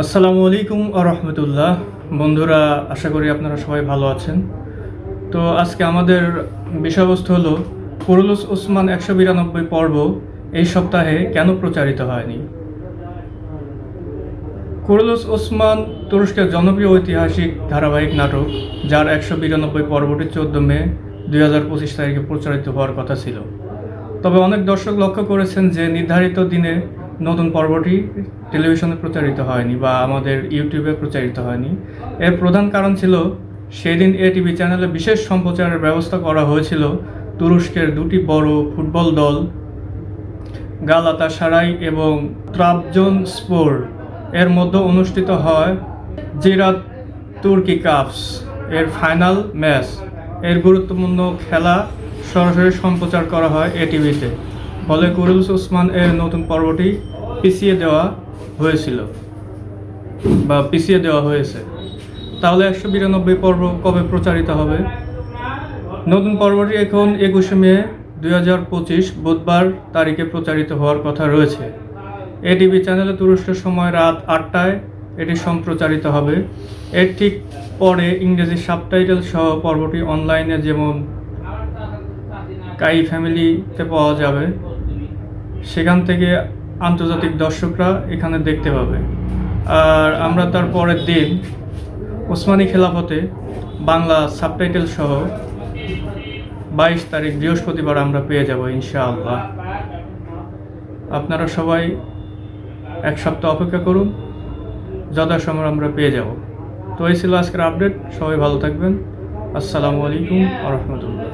আসসালামু আলাইকুম রহমতুল্লাহ বন্ধুরা, আশা করি আপনারা সবাই ভালো আছেন। তো আজকে আমাদের বিষয়বস্তু হলো কুরুলুস ওসমান একশো বিরানব্বই পর্ব এই সপ্তাহে কেন প্রচারিত হয়নি? কুরুলুস ওসমান তুরস্কের জনপ্রিয় ঐতিহাসিক ধারাবাহিক নাটক, যার একশো বিরানব্বই পর্বটি চোদ্দ মে দুই হাজার পঁচিশ তারিখে প্রচারিত হওয়ার কথা ছিল। তবে অনেক দর্শক লক্ষ্য করেছেন যে নির্ধারিত দিনে নতুন পর্বটি টেলিভিশনে প্রচারিত হয়নি বা আমাদের ইউটিউবে প্রচারিত হয়নি। এর প্রধান কারণ ছিল, সেদিন এ টিভি চ্যানেলে বিশেষ সম্প্রচারের ব্যবস্থা করা হয়েছিল তুরস্কের দুটি বড় ফুটবল দল গালাতা সারাই এবং ত্রাবজন স্পোর এর মধ্যে অনুষ্ঠিত হয় জিরাত তুর্কি কাপস এর ফাইনাল ম্যাচ। এর গুরুত্বপূর্ণ খেলা সরাসরি সম্প্রচার করা হয় এটিভিতে ফলে কুরুলস ওসমান এর নতুন পর্বটি পিছিয়ে দেওয়া হয়েছিল বা পিছিয়ে দেওয়া হয়েছে। তাহলে একশো বিরানব্বই পর্ব কবে প্রচারিত হবে? নতুন পর্বটি এখন একুশে মে দুই হাজার পঁচিশ বুধবার তারিখে প্রচারিত হওয়ার কথা রয়েছে। এটিভি চ্যানেলে তুরস্কের সময় রাত আটটায় এটি সম্প্রচারিত হবে। এর ঠিক পরে ইংরেজি সাবটাইটেল সহ পর্বটি অনলাইনে যেমন কাই ফ্যামিলিতে পাওয়া যাবে সেখান থেকে আন্তর্জাতিক দর্শকরা এখানে দেখতে পাবে। আর আমরা তার পরের দিন ওসমানী খেলাফতে বাংলা সাবটাইটেল সহ বাইশ তারিখ বৃহস্পতিবার আমরা পেয়ে যাব ইনশাআল্লাহ। আপনারা সবাই এক সপ্তাহ অপেক্ষা করুন, যথাসময় আমরা পেয়ে যাব। তো এই ছিল আজকের আপডেট, সবাই ভালো থাকবেন। আসসালামু আলাইকুম আ রহমতুল্লাহ।